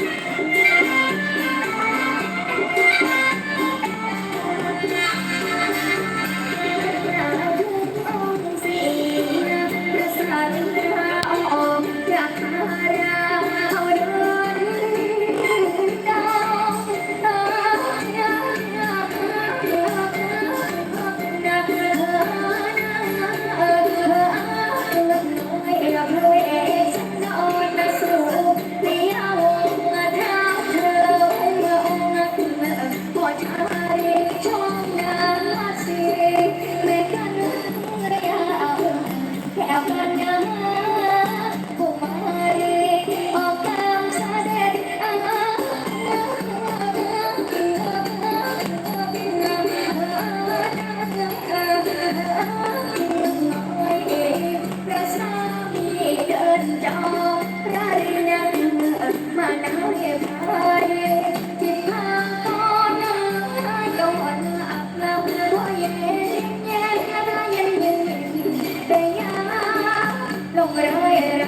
ล ง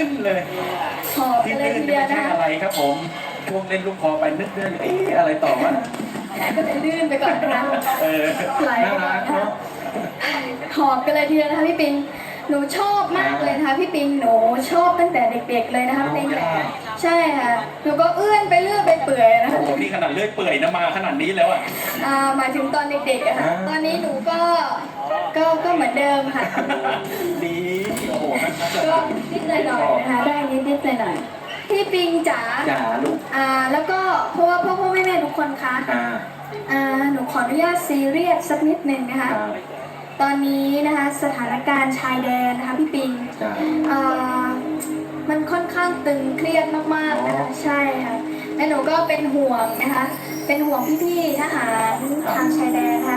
คอที่ลื่นเลยขอบที่กันเลยลื่นทีเดีไม่ยวใช่นะคะอะไรครับผมช่วงเล่นลูกคอไปนึกเรื่องเอ๊ะอะไรต่อวะก็เลยลื่นไปก่อนนะเออไหลไปน่าก่อรันกนะคะเนาะหอบกันเลยทีเดียวนะคะพี่ปิง หนูชอบมากเลยนะคะพี่ปิง หนูชอบตั้งแต่เด็ก ๆ เลยนะคะเพลงแหล่ใช่ค่ะ หนูก็เอื้อนไปเรื่อยไปเปื่อยนะโอ้คะ โหนี่ขนาดเลื่อยเปื่อยนะมาขนาดนี้แล้วอะ อ่าหมายถึงตอนเด็กๆอะค่ะ อ่า ตอนนี้หนูก็ ก็ ก็เหมือนเดิมค่ะ ดีโอ้โห น่าจะก็นิดหน่อยๆนะคะได้นิดนิดหน่อยหน่อยๆพี่ปิงจ๋าจ๋าลูกอ่าแล้วก็เพราะว่าพ่อพ่อแม่แม่ทุกคนคะอ่าอ่าหนูขออนุญาตซีเรียสสักนิดหนึ่งนะคะ อ่าตอนนี้นะคะสถานการณ์ชายแดนนะคะพี่ปิงจ๋า อ่ามันค่อนข้างตึงเครียดมากๆนะคะอ๋อใช่ค่ะและหนูก็เป็นห่วงนะคะ เป็นห่วงพี่ๆทหารทางชายแดนนะคะ